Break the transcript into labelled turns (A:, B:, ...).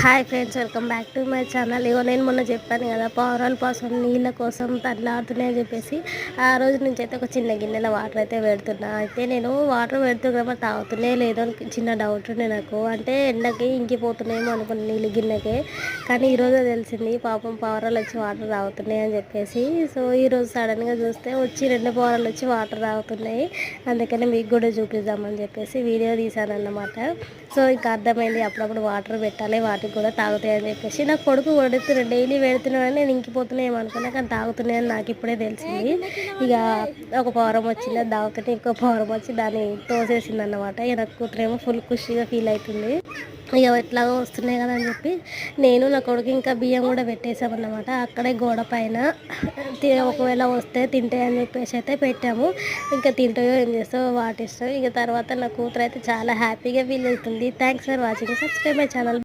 A: Hi friends welcome back to my channel. ఇగో నేను మొన్న చెప్పాను కదా పావురాల కోసం నీళ్ళ కోసం తట్లాడుతున్నాయి అని చెప్పేసి. ఆ రోజు నుంచి అయితే ఒక చిన్న గిన్నెలో వాటర్ అయితే పెడుతున్నా. అయితే నేను వాటర్ పెడుతున్నా తాగుతున్నాయి లేదో చిన్న డౌట్ ఉండే నాకు. అంటే ఎండకి ఇంకిపోతున్నాయేమో అనుకున్న నీళ్ళు గిన్నెకే. కానీ ఈరోజు తెలిసింది పాపం పావురాలు వచ్చి వాటర్ తాగుతున్నాయి అని చెప్పేసి. సో ఈరోజు సడన్గా చూస్తే వచ్చి రెండు పావురాలు వచ్చి వాటర్ తాగుతున్నాయి. అందుకని మీకు కూడా చూపిద్దామని చెప్పేసి వీడియో తీశాను అన్నమాట సో ఇంకా అర్థమైంది అప్పుడప్పుడు వాటర్ పెట్టాలి వాటర్ వాటికి కూడా తాగుతాయి అని చెప్పేసి. నా కొడుకు వడుతున్నాడు. డైలీ పెడుతున్నాడు నేను ఇంకిపోతున్నాయి ఏమనుకున్నా కానీ తాగుతున్నాయని నాకు ఇప్పుడే తెలిసింది. ఇక ఒక పౌరం వచ్చింది అది తాగుతుంటే ఇంకో పౌరం వచ్చి దాన్ని తోసేసింది అన్నమాట. ఇక నాకు కూతురేమో ఫుల్ ఖుషిగా ఫీల్ అవుతుంది. ఇక ఎట్లాగో వస్తున్నాయి కదా అని చెప్పి నేను నా కొడుకు ఇంకా బియ్యం కూడా పెట్టేసామన్నమాట అక్కడే గోడ పైన ఒకవేళ వస్తే తింటాయని చెప్పేసి అయితే పెట్టాము. ఇంకా తింటాయో ఏం చేస్తావో వాటిస్తావు ఇక తర్వాత నా కూతురు అయితే చాలా హ్యాపీగా ఫీల్ అవుతుంది. Thanks for watching subscribe my channel